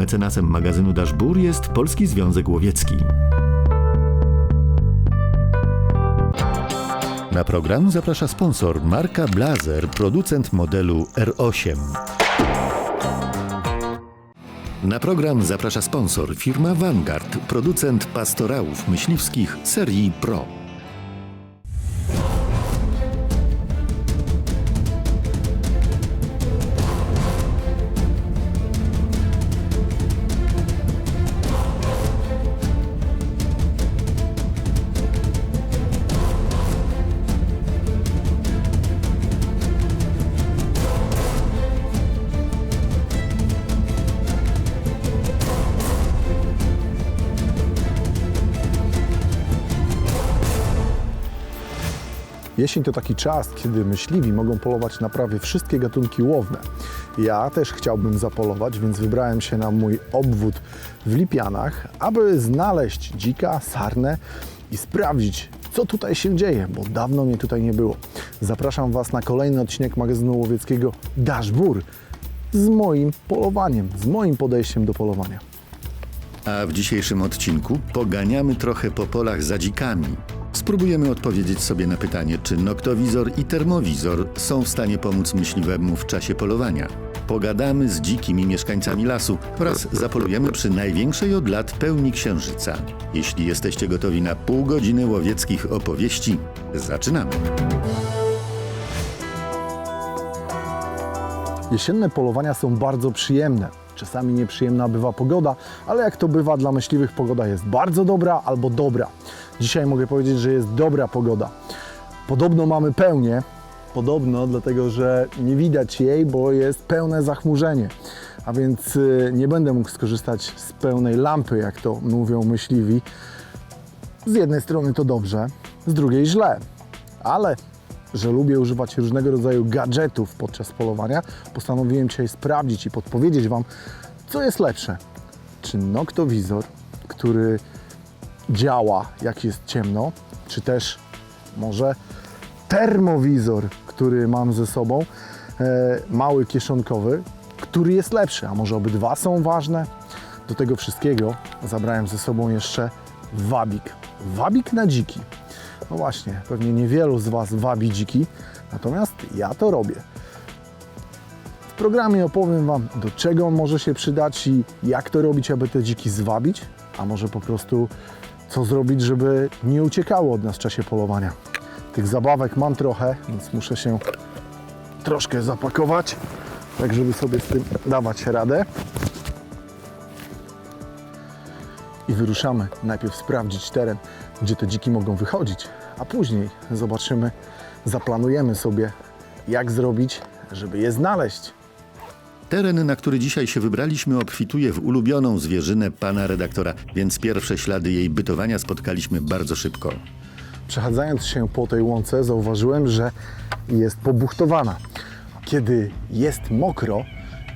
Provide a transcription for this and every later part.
Mecenasem magazynu Daszbur jest Polski Związek Łowiecki. Na program zaprasza sponsor marka Blazer, producent modelu R8. Na program zaprasza sponsor firma Vanguard, producent pastorałów myśliwskich serii Pro. Jesień to taki czas, kiedy myśliwi mogą polować na prawie wszystkie gatunki łowne. Ja też chciałbym zapolować, więc wybrałem się na mój obwód w Lipianach, aby znaleźć dzika, sarnę i sprawdzić, co tutaj się dzieje, bo dawno mnie tutaj nie było. Zapraszam Was na kolejny odcinek magazynu łowieckiego Daszbur z moim polowaniem, z moim podejściem do polowania. A w dzisiejszym odcinku poganiamy trochę po polach za dzikami. Spróbujemy odpowiedzieć sobie na pytanie, czy noktowizor i termowizor są w stanie pomóc myśliwemu w czasie polowania. Pogadamy z dzikimi mieszkańcami lasu oraz zapolujemy przy największej od lat pełni księżyca. Jeśli jesteście gotowi na pół godziny łowieckich opowieści, zaczynamy. Jesienne polowania są bardzo przyjemne. Czasami nieprzyjemna bywa pogoda, ale jak to bywa dla myśliwych, pogoda jest bardzo dobra albo dobra. Dzisiaj mogę powiedzieć, że jest dobra pogoda. Podobno mamy pełnię, podobno dlatego, że nie widać jej, bo jest pełne zachmurzenie. A więc y, nie będę mógł skorzystać z pełnej lampy, jak to mówią myśliwi. Z jednej strony to dobrze, z drugiej źle, ale że lubię używać różnego rodzaju gadżetów podczas polowania, postanowiłem dzisiaj sprawdzić i podpowiedzieć Wam, co jest lepsze. Czy noktowizor, który działa jak jest ciemno, czy też może termowizor, który mam ze sobą, e, mały kieszonkowy, który jest lepszy, a może obydwa są ważne? Do tego wszystkiego zabrałem ze sobą jeszcze wabik. Wabik na dziki. No właśnie, pewnie niewielu z Was wabi dziki, natomiast ja to robię. W programie opowiem Wam, do czego on może się przydać i jak to robić, aby te dziki zwabić, a może po prostu co zrobić, żeby nie uciekało od nas w czasie polowania. Tych zabawek mam trochę, więc muszę się troszkę zapakować, tak żeby sobie z tym dawać radę. I wyruszamy najpierw sprawdzić teren, gdzie te dziki mogą wychodzić, a później zobaczymy, zaplanujemy sobie, jak zrobić, żeby je znaleźć. Teren, na który dzisiaj się wybraliśmy, obfituje w ulubioną zwierzynę pana redaktora, więc pierwsze ślady jej bytowania spotkaliśmy bardzo szybko. Przechadzając się po tej łące, zauważyłem, że jest pobuchtowana. Kiedy jest mokro,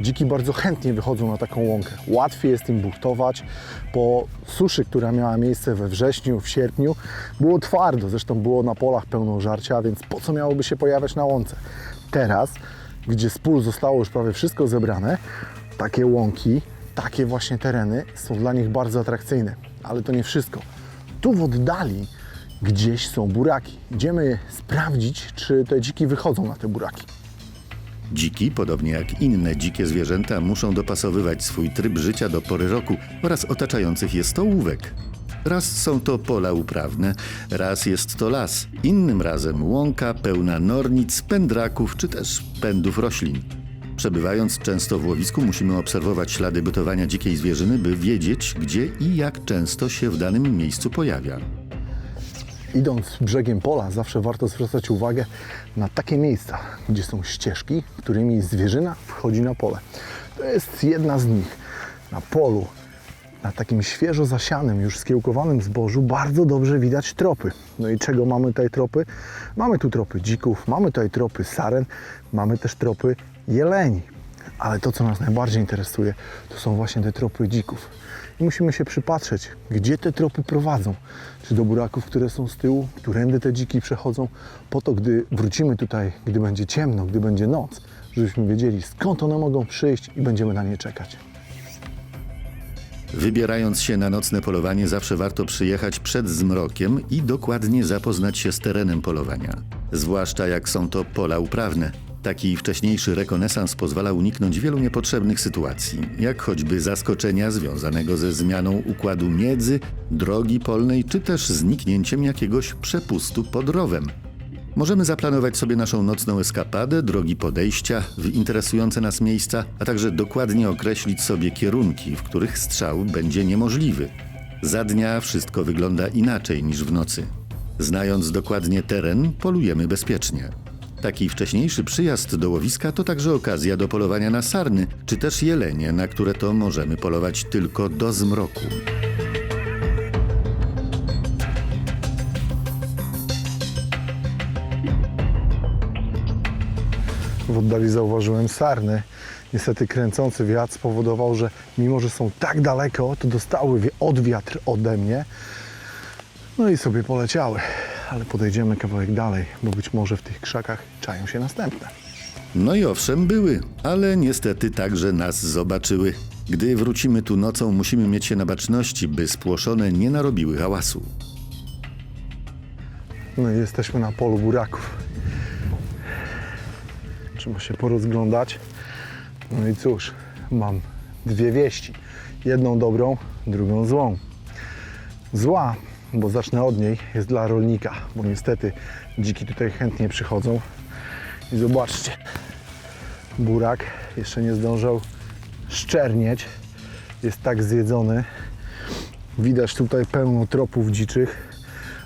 dziki bardzo chętnie wychodzą na taką łąkę. Łatwiej jest im buchtować. Po suszy, która miała miejsce we wrześniu, w sierpniu, było twardo. Zresztą było na polach pełno żarcia, więc po co miałoby się pojawiać na łące? Teraz, gdzie z pól zostało już prawie wszystko zebrane, takie łąki, takie właśnie tereny są dla nich bardzo atrakcyjne. Ale to nie wszystko. Tu w oddali gdzieś są buraki. Idziemy sprawdzić, czy te dziki wychodzą na te buraki. Dziki, podobnie jak inne dzikie zwierzęta, muszą dopasowywać swój tryb życia do pory roku oraz otaczających je stołówek. Raz są to pola uprawne, raz jest to las, innym razem łąka pełna nornic, pędraków czy też pędów roślin. Przebywając często w łowisku, musimy obserwować ślady bytowania dzikiej zwierzyny, by wiedzieć, gdzie i jak często się w danym miejscu pojawia. Idąc brzegiem pola, zawsze warto zwracać uwagę na takie miejsca, gdzie są ścieżki, którymi zwierzyna wchodzi na pole. To jest jedna z nich. Na polu, na takim świeżo zasianym, już skiełkowanym zbożu, bardzo dobrze widać tropy. No i czego mamy tutaj tropy? Mamy tu tropy dzików, mamy tutaj tropy saren, mamy też tropy jeleni. Ale to, co nas najbardziej interesuje, to są właśnie te tropy dzików. I musimy się przypatrzeć, gdzie te tropy prowadzą. Czy do buraków, które są z tyłu, którędy te dziki przechodzą, po to, gdy wrócimy tutaj, gdy będzie ciemno, gdy będzie noc, żebyśmy wiedzieli, skąd one mogą przyjść i będziemy na nie czekać. Wybierając się na nocne polowanie, zawsze warto przyjechać przed zmrokiem i dokładnie zapoznać się z terenem polowania. Zwłaszcza jak są to pola uprawne. Taki wcześniejszy rekonesans pozwala uniknąć wielu niepotrzebnych sytuacji, jak choćby zaskoczenia związanego ze zmianą układu miedzy, drogi polnej, czy też zniknięciem jakiegoś przepustu pod rowem. Możemy zaplanować sobie naszą nocną eskapadę, drogi podejścia w interesujące nas miejsca, a także dokładnie określić sobie kierunki, w których strzał będzie niemożliwy. Za dnia wszystko wygląda inaczej niż w nocy. Znając dokładnie teren, polujemy bezpiecznie. Taki wcześniejszy przyjazd do łowiska to także okazja do polowania na sarny, czy też jelenie, na które to możemy polować tylko do zmroku. W oddali zauważyłem sarny. Niestety kręcący wiatr spowodował, że mimo, że są tak daleko, to dostały wi- odwiatr ode mnie. No i sobie poleciały. Ale podejdziemy kawałek dalej, bo być może w tych krzakach czają się następne. No i owszem, były, ale niestety także nas zobaczyły. Gdy wrócimy tu nocą, musimy mieć się na baczności, by spłoszone nie narobiły hałasu. No i jesteśmy na polu buraków. Trzeba się porozglądać. No i cóż, mam dwie wieści. Jedną dobrą, drugą złą. Zła, bo zacznę od niej, jest dla rolnika, bo niestety dziki tutaj chętnie przychodzą. I zobaczcie, burak jeszcze nie zdążył szczernieć. Jest tak zjedzony. Widać tutaj pełno tropów dziczych.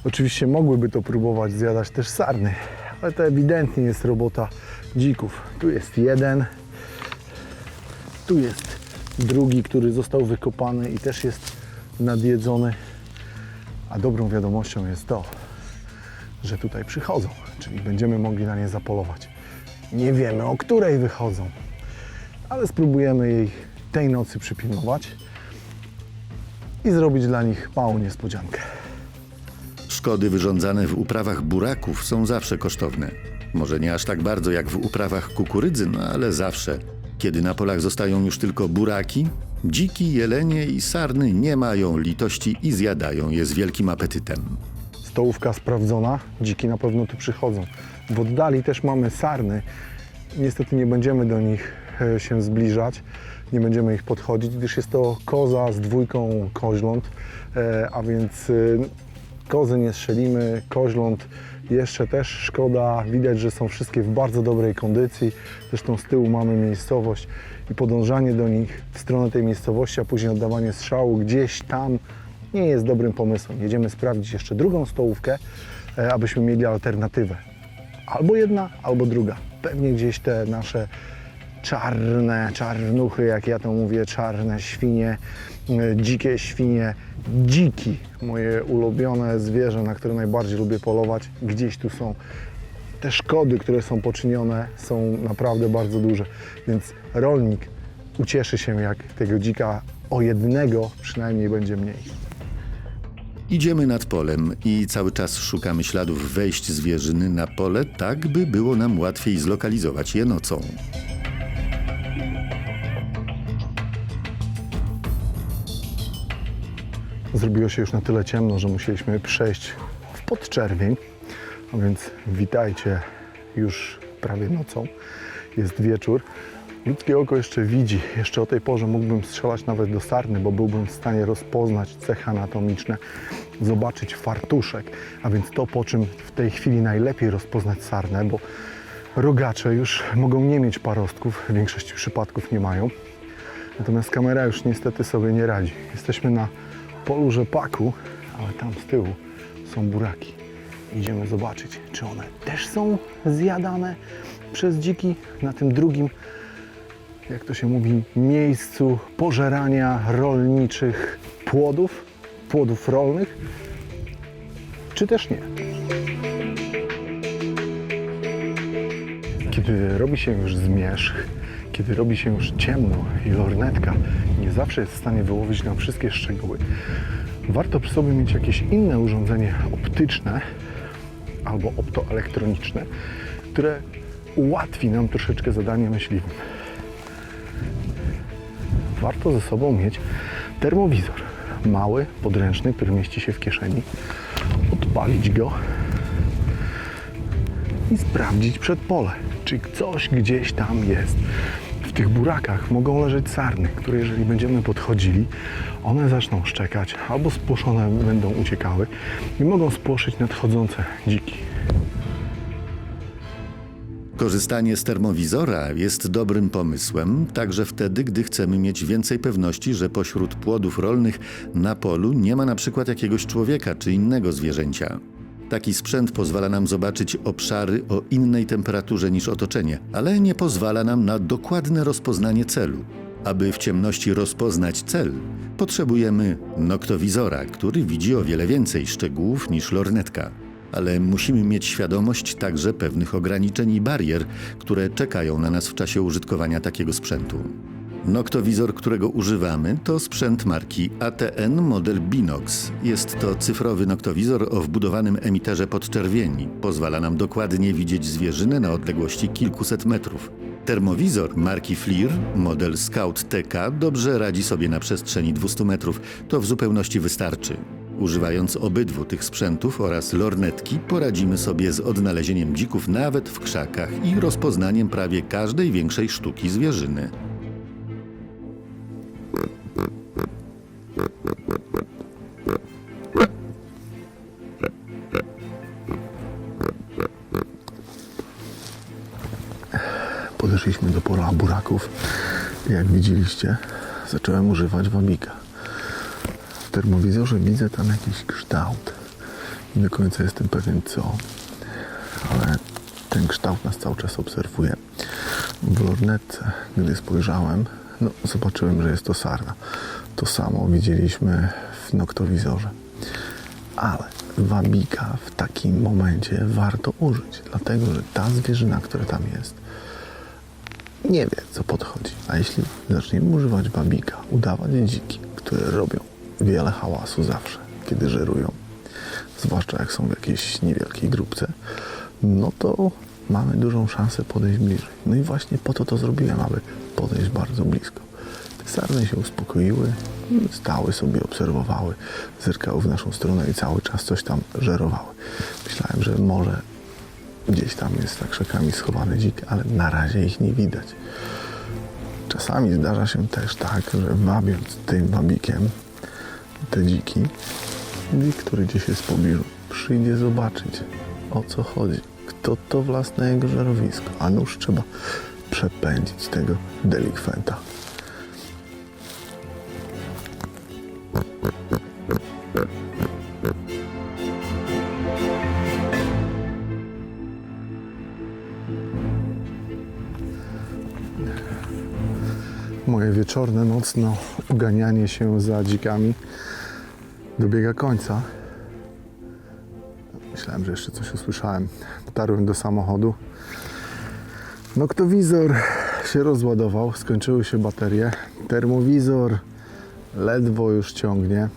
Oczywiście mogłyby to próbować zjadać też sarny, ale to ewidentnie jest robota dzików. Tu jest jeden, tu jest drugi, który został wykopany i też jest nadjedzony. A dobrą wiadomością jest to, że tutaj przychodzą, czyli będziemy mogli na nie zapolować. Nie wiemy o której wychodzą, ale spróbujemy jej tej nocy przypilnować i zrobić dla nich małą niespodziankę. Szkody wyrządzane w uprawach buraków są zawsze kosztowne. Może nie aż tak bardzo jak w uprawach kukurydzy, no ale zawsze. Kiedy na polach zostają już tylko buraki, dziki, jelenie i sarny nie mają litości i zjadają je z wielkim apetytem. Stołówka sprawdzona, dziki na pewno tu przychodzą. W oddali też mamy sarny. Niestety nie będziemy do nich e, się zbliżać, nie będziemy ich podchodzić, gdyż jest to koza z dwójką koźląt, e, a więc e, kozy nie strzelimy, koźląt jeszcze też szkoda. Widać, że są wszystkie w bardzo dobrej kondycji. Zresztą z tyłu mamy miejscowość i podążanie do nich w stronę tej miejscowości, a później oddawanie strzału gdzieś tam nie jest dobrym pomysłem. Jedziemy sprawdzić jeszcze drugą stołówkę, e, abyśmy mieli alternatywę. Albo jedna, albo druga. Pewnie gdzieś te nasze czarne, czarnuchy, jak ja to mówię, czarne świnie, e, dzikie świnie, dziki, moje ulubione zwierzę, na które najbardziej lubię polować, gdzieś tu są. Te szkody, które są poczynione, są naprawdę bardzo duże, więc rolnik ucieszy się, jak tego dzika o jednego przynajmniej będzie mniej. Idziemy nad polem i cały czas szukamy śladów wejść zwierzyny na pole, tak by było nam łatwiej zlokalizować je nocą. Zrobiło się już na tyle ciemno, że musieliśmy przejść w podczerwień. A więc witajcie już prawie nocą. Jest wieczór. Ludzkie oko jeszcze widzi. Jeszcze o tej porze mógłbym strzelać nawet do sarny, bo byłbym w stanie rozpoznać cechy anatomiczne, zobaczyć fartuszek. A więc to, po czym w tej chwili najlepiej rozpoznać sarnę, bo rogacze już mogą nie mieć parostków, w większości przypadków nie mają. Natomiast kamera już niestety sobie nie radzi. Jesteśmy na polu rzepaku, ale tam z tyłu są buraki. Idziemy zobaczyć, czy one też są zjadane przez dziki na tym drugim, jak to się mówi, miejscu pożerania rolniczych płodów, płodów rolnych, czy też nie. Kiedy robi się już zmierzch, kiedy robi się już ciemno i lornetka nie zawsze jest w stanie wyłowić nam wszystkie szczegóły, warto przy sobie mieć jakieś inne urządzenie optyczne albo optoelektroniczne, które ułatwi nam troszeczkę zadanie myśliwym. warto ze sobą mieć termowizor. Mały, podręczny, który mieści się w kieszeni. Odpalić go i sprawdzić przedpole, czy coś gdzieś tam jest. Tych burakach mogą leżeć sarny, które jeżeli będziemy podchodzili, one zaczną szczekać albo spłoszone będą uciekały i mogą spłoszyć nadchodzące dziki. Korzystanie z termowizora jest dobrym pomysłem, także wtedy, gdy chcemy mieć więcej pewności, że pośród płodów rolnych na polu nie ma na przykład jakiegoś człowieka czy innego zwierzęcia. Taki sprzęt pozwala nam zobaczyć obszary o innej temperaturze niż otoczenie, ale nie pozwala nam na dokładne rozpoznanie celu. Aby w ciemności rozpoznać cel, potrzebujemy noktowizora, który widzi o wiele więcej szczegółów niż lornetka. Ale musimy mieć świadomość także pewnych ograniczeń i barier, które czekają na nas w czasie użytkowania takiego sprzętu. Noktowizor, którego używamy, to sprzęt marki ATN model Binox. Jest to cyfrowy noktowizor o wbudowanym emiterze podczerwieni. Pozwala nam dokładnie widzieć zwierzynę na odległości kilkuset metrów. Termowizor marki FLIR, model Scout TK, dobrze radzi sobie na przestrzeni 200 metrów. To w zupełności wystarczy. Używając obydwu tych sprzętów oraz lornetki, poradzimy sobie z odnalezieniem dzików nawet w krzakach i rozpoznaniem prawie każdej większej sztuki zwierzyny. Podeszliśmy do pola buraków. Jak widzieliście, zacząłem używać wabika. W termowizorze widzę tam jakiś kształt. Nie do końca jestem pewien co, ale ten kształt nas cały czas obserwuje. W lornetce, gdy spojrzałem, no, zobaczyłem, że jest to sarna. To samo widzieliśmy w noktowizorze. Ale wabika w takim momencie warto użyć, dlatego że ta zwierzyna, która tam jest, nie wie, co podchodzi. A jeśli zaczniemy używać babika, udawać dziki, które robią wiele hałasu zawsze, kiedy żerują, zwłaszcza jak są w jakiejś niewielkiej grupce, no to mamy dużą szansę podejść bliżej. No i właśnie po to to zrobiłem, aby podejść bardzo blisko. Sarny się uspokoiły, stały sobie, obserwowały, zerkały w naszą stronę i cały czas coś tam żerowały. Myślałem, że może Gdzieś tam jest za krzakami schowany dzik, ale na razie ich nie widać. Czasami zdarza się też tak, że wabiąc tym wabikiem te dziki, dzik, który gdzieś jest w pobliżu, przyjdzie zobaczyć o co chodzi. Kto to na jego żerowisko, a nuż trzeba przepędzić tego delikwenta. Moje wieczorne, nocno uganianie się za dzikami dobiega końca. Myślałem, że jeszcze coś usłyszałem. Dotarłem do samochodu. Noktowizor się rozładował, skończyły się baterie. Termowizor ledwo już ciągnie.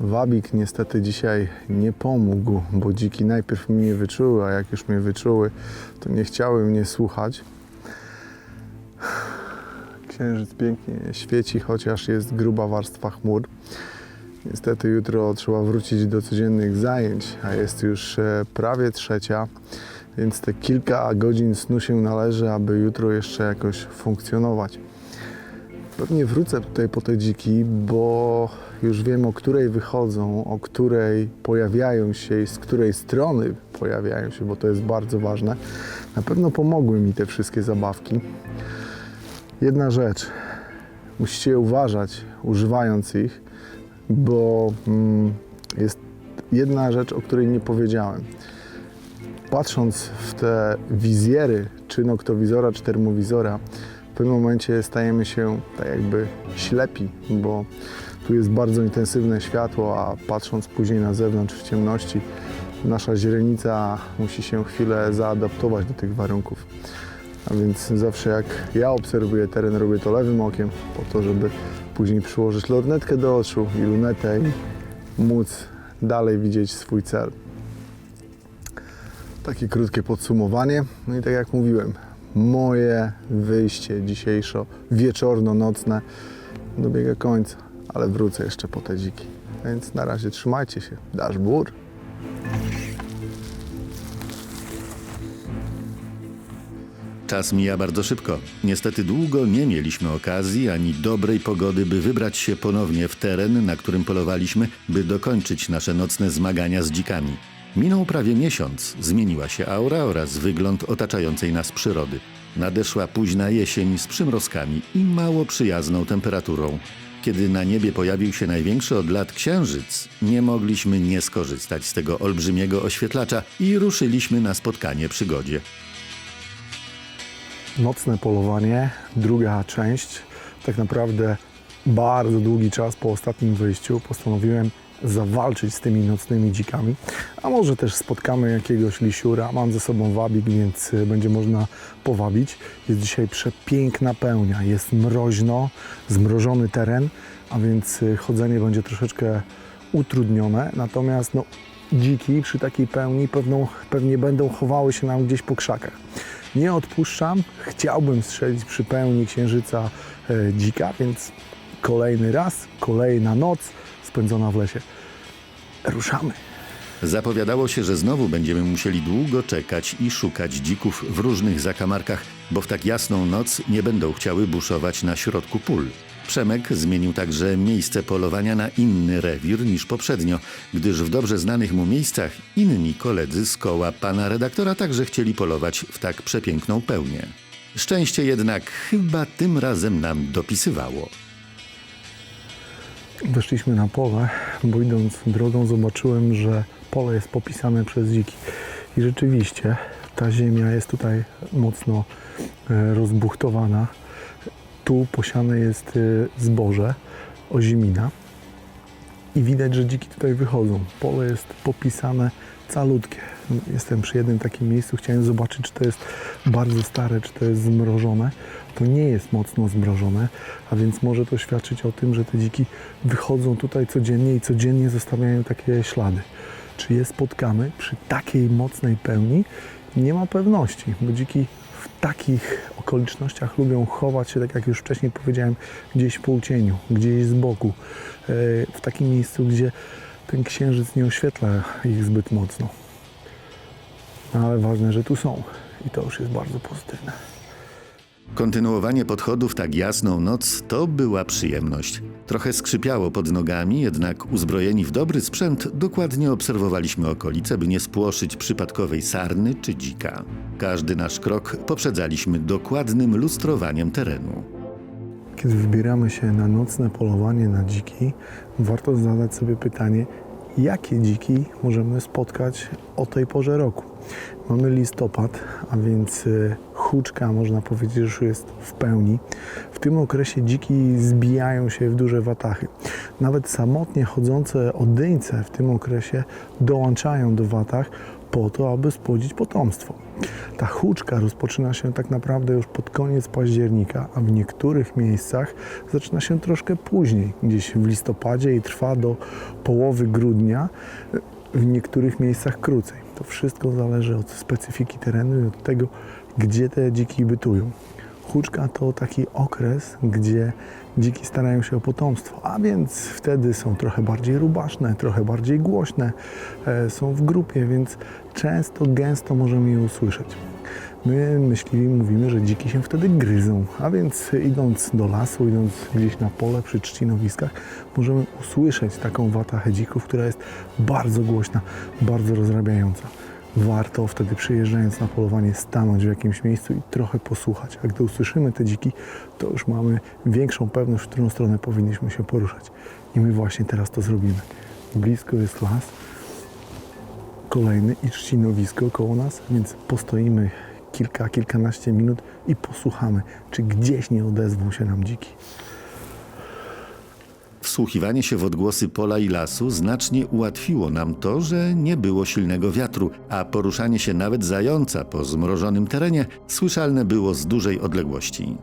Wabik niestety dzisiaj nie pomógł, bo dziki najpierw mnie wyczuły, a jak już mnie wyczuły, to nie chciały mnie słuchać. Księżyc pięknie świeci, chociaż jest gruba warstwa chmur. Niestety jutro trzeba wrócić do codziennych zajęć, a jest już e, prawie trzecia, więc te kilka godzin snu się należy, aby jutro jeszcze jakoś funkcjonować. Pewnie wrócę tutaj po te dziki, bo już wiem o której wychodzą, o której pojawiają się i z której strony pojawiają się, bo to jest bardzo ważne. Na pewno pomogły mi te wszystkie zabawki. Jedna rzecz, musicie uważać używając ich, bo mm, jest jedna rzecz, o której nie powiedziałem. Patrząc w te wizjery, czy noktowizora, czy termowizora, w pewnym momencie stajemy się tak jakby ślepi, bo tu jest bardzo intensywne światło, a patrząc później na zewnątrz w ciemności, nasza źrenica musi się chwilę zaadaptować do tych warunków. A więc zawsze jak ja obserwuję teren, robię to lewym okiem, po to, żeby później przyłożyć lornetkę do oczu i lunetę i móc dalej widzieć swój cel. Takie krótkie podsumowanie. No i tak jak mówiłem, moje wyjście dzisiejsze wieczorno-nocne dobiega końca, ale wrócę jeszcze po te dziki. Więc na razie trzymajcie się. Dasz bór. Czas mija bardzo szybko. Niestety długo nie mieliśmy okazji ani dobrej pogody, by wybrać się ponownie w teren, na którym polowaliśmy, by dokończyć nasze nocne zmagania z dzikami. Minął prawie miesiąc, zmieniła się aura oraz wygląd otaczającej nas przyrody. Nadeszła późna jesień z przymrozkami i mało przyjazną temperaturą. Kiedy na niebie pojawił się największy od lat księżyc, nie mogliśmy nie skorzystać z tego olbrzymiego oświetlacza i ruszyliśmy na spotkanie przygodzie. Nocne polowanie, druga część. Tak naprawdę bardzo długi czas po ostatnim wyjściu postanowiłem zawalczyć z tymi nocnymi dzikami, a może też spotkamy jakiegoś lisiura. Mam ze sobą wabik, więc y, będzie można powabić. Jest dzisiaj przepiękna pełnia, jest mroźno, zmrożony teren, a więc y, chodzenie będzie troszeczkę utrudnione. Natomiast no, dziki przy takiej pełni pewną, pewnie będą chowały się nam gdzieś po krzakach. Nie odpuszczam, chciałbym strzelić przy pełni księżyca e, dzika, więc kolejny raz, kolejna noc spędzona w lesie. Ruszamy. Zapowiadało się, że znowu będziemy musieli długo czekać i szukać dzików w różnych zakamarkach, bo w tak jasną noc nie będą chciały buszować na środku pól. Przemek zmienił także miejsce polowania na inny rewir niż poprzednio, gdyż w dobrze znanych mu miejscach inni koledzy z koła pana redaktora także chcieli polować w tak przepiękną pełnię. Szczęście jednak chyba tym razem nam dopisywało. Weszliśmy na pole, bo idąc drogą zobaczyłem, że pole jest popisane przez dziki. I rzeczywiście ta ziemia jest tutaj mocno e, rozbuchtowana. Tu posiane jest e, zboże, ozimina. I widać, że dziki tutaj wychodzą. Pole jest popisane calutkie. Jestem przy jednym takim miejscu, chciałem zobaczyć, czy to jest bardzo stare, czy to jest zmrożone. To nie jest mocno zmrożone, a więc może to świadczyć o tym, że te dziki wychodzą tutaj codziennie i codziennie zostawiają takie ślady. Czy je spotkamy przy takiej mocnej pełni? Nie ma pewności, bo dziki w takich okolicznościach lubią chować się, tak jak już wcześniej powiedziałem, gdzieś w półcieniu, gdzieś z boku, e, w takim miejscu, gdzie ten księżyc nie oświetla ich zbyt mocno. No, ale ważne, że tu są i to już jest bardzo pozytywne. Kontynuowanie podchodów tak jasną noc to była przyjemność. Trochę skrzypiało pod nogami, jednak uzbrojeni w dobry sprzęt dokładnie obserwowaliśmy okolice, by nie spłoszyć przypadkowej sarny czy dzika. Każdy nasz krok poprzedzaliśmy dokładnym lustrowaniem terenu. Kiedy wybieramy się na nocne polowanie na dziki, warto zadać sobie pytanie, jakie dziki możemy spotkać o tej porze roku. Mamy listopad, a więc y, huczka można powiedzieć, że już jest w pełni. W tym okresie dziki zbijają się w duże watachy. Nawet samotnie chodzące odyńce w tym okresie dołączają do watach po to, aby spłodzić potomstwo. Ta huczka rozpoczyna się tak naprawdę już pod koniec października, a w niektórych miejscach zaczyna się troszkę później, gdzieś w listopadzie i trwa do połowy grudnia, w niektórych miejscach krócej. To wszystko zależy od specyfiki terenu i od tego, gdzie te dziki bytują. Huczka to taki okres, gdzie dziki starają się o potomstwo, a więc wtedy są trochę bardziej rubaszne, trochę bardziej głośne, e, są w grupie, więc często, gęsto możemy je usłyszeć. My, myśliwi, mówimy, że dziki się wtedy gryzą, a więc idąc do lasu, idąc gdzieś na pole przy trzcinowiskach, możemy usłyszeć taką watachę dzików, która jest bardzo głośna, bardzo rozrabiająca. Warto wtedy przyjeżdżając na polowanie stanąć w jakimś miejscu i trochę posłuchać. A gdy usłyszymy te dziki, to już mamy większą pewność, w którą stronę powinniśmy się poruszać. I my właśnie teraz to zrobimy. Blisko jest las, kolejny i trzcinowisko koło nas, więc postoimy kilka, kilkanaście minut i posłuchamy, czy gdzieś nie odezwą się nam dziki. Wsłuchiwanie się w odgłosy pola i lasu znacznie ułatwiło nam to, że nie było silnego wiatru, a poruszanie się nawet zająca po zmrożonym terenie słyszalne było z dużej odległości.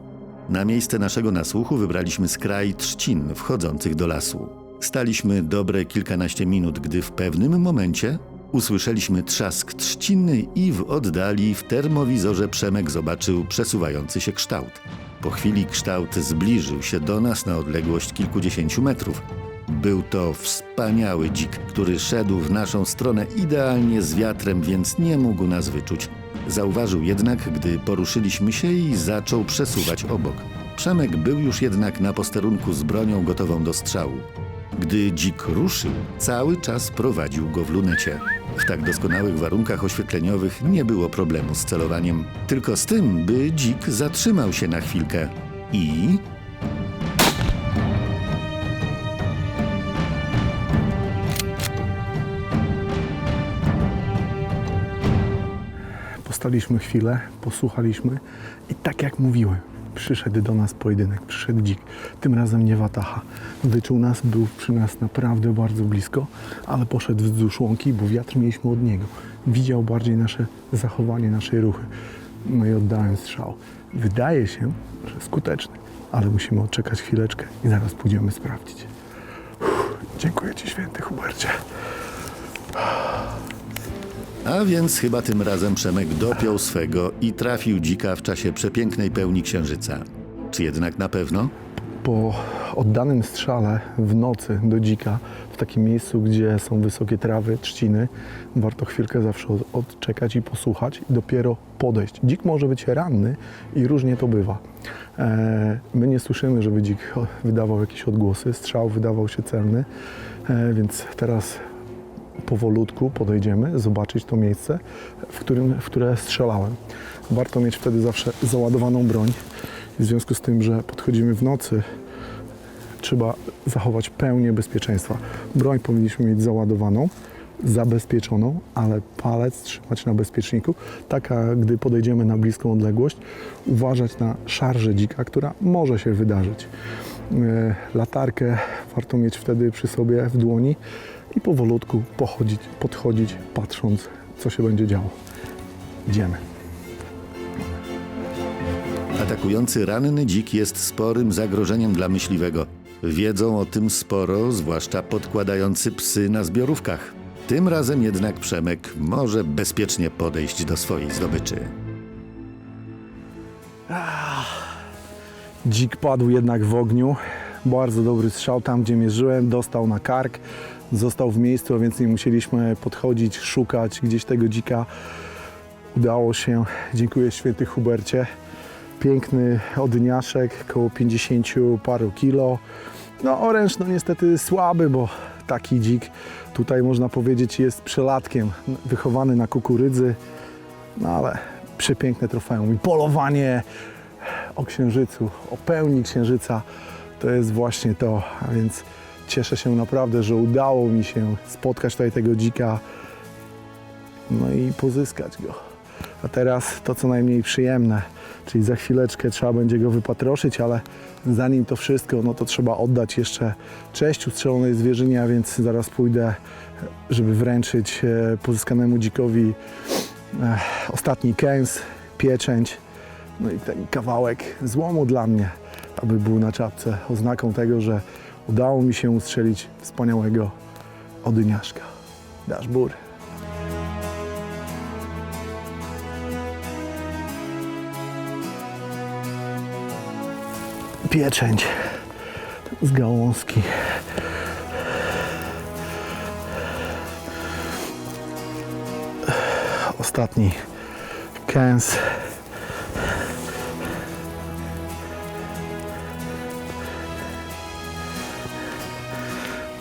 Na miejsce naszego nasłuchu wybraliśmy skraj trzcin wchodzących do lasu. Staliśmy dobre kilkanaście minut, gdy w pewnym momencie usłyszeliśmy trzask trzciny i w oddali w termowizorze Przemek zobaczył przesuwający się kształt. Po chwili kształt zbliżył się do nas na odległość kilkudziesięciu metrów. Był to wspaniały dzik, który szedł w naszą stronę idealnie z wiatrem, więc nie mógł nas wyczuć. Zauważył jednak, gdy poruszyliśmy się i zaczął przesuwać obok. Przemek był już jednak na posterunku z bronią gotową do strzału. Gdy dzik ruszył, cały czas prowadził go w lunecie. W tak doskonałych warunkach oświetleniowych nie było problemu z celowaniem, tylko z tym, by dzik zatrzymał się na chwilkę. I Postaliśmy chwilę, posłuchaliśmy i tak jak mówiłem, przyszedł do nas pojedynek, przyszedł dzik. Tym razem nie Wataha. Wyczuł nas, był przy nas naprawdę bardzo blisko, ale poszedł wzdłuż łąki, bo wiatr mieliśmy od niego. Widział bardziej nasze zachowanie, nasze ruchy. No i oddałem strzał. Wydaje się, że skuteczny, ale musimy odczekać chwileczkę i zaraz pójdziemy sprawdzić. Uff, dziękuję Ci, święty Hubercie. A więc chyba tym razem Przemek dopiął swego i trafił dzika w czasie przepięknej pełni księżyca. Czy jednak na pewno? po oddanym strzale w nocy do dzika, w takim miejscu, gdzie są wysokie trawy, trzciny, warto chwilkę zawsze od- odczekać i posłuchać i dopiero podejść. Dzik może być ranny i różnie to bywa. E, my nie słyszymy, żeby dzik wydawał jakieś odgłosy, strzał wydawał się celny, e, więc teraz powolutku podejdziemy, zobaczyć to miejsce, w, którym, w które strzelałem. Warto mieć wtedy zawsze załadowaną broń. W związku z tym, że podchodzimy w nocy, trzeba zachować pełnię bezpieczeństwa. Broń powinniśmy mieć załadowaną, zabezpieczoną, ale palec trzymać na bezpieczniku, tak a gdy podejdziemy na bliską odległość, uważać na szarżę dzika, która może się wydarzyć. E, Latarkę warto mieć wtedy przy sobie w dłoni i powolutku pochodzić, podchodzić, patrząc, co się będzie działo. Idziemy. Atakujący ranny dzik jest sporym zagrożeniem dla myśliwego. Wiedzą o tym sporo, zwłaszcza podkładający psy na zbiorówkach. Tym razem jednak Przemek może bezpiecznie podejść do swojej zdobyczy. Dzik padł jednak w ogniu. Bardzo dobry strzał tam, gdzie mierzyłem. Dostał na kark. Został w miejscu, a więc nie musieliśmy podchodzić, szukać gdzieś tego dzika. Udało się. Dziękuję święty Hubercie. Piękny odniaszek, około 50 paru kilo. No oręż no niestety słaby, bo taki dzik tutaj można powiedzieć jest przelatkiem. Wychowany na kukurydzy. No ale przepiękne trofeum. I polowanie o księżycu, o pełni księżyca, to jest właśnie to. A więc cieszę się naprawdę, że udało mi się spotkać tutaj tego dzika, no i pozyskać go. A teraz to co najmniej przyjemne, czyli za chwileczkę trzeba będzie go wypatroszyć, ale zanim to wszystko, no to trzeba oddać jeszcze cześć ustrzelonej zwierzynie, a więc zaraz pójdę, żeby wręczyć e, pozyskanemu dzikowi e, ostatni kęs, pieczęć, no i ten kawałek złomu dla mnie, aby był na czapce oznaką tego, że udało mi się ustrzelić wspaniałego odyniaszka. Dasz bór. Pieczęć z gałązki. Ostatni kęs.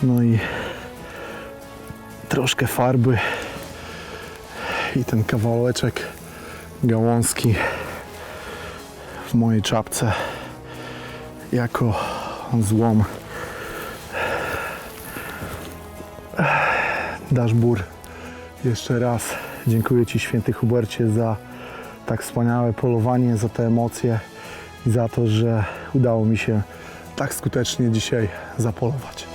No i troszkę farby i ten kawałeczek gałązki w mojej czapce jako złom. Dasz bór. Jeszcze raz dziękuję Ci święty Hubercie za tak wspaniałe polowanie, za te emocje i za to, że udało mi się tak skutecznie dzisiaj zapolować.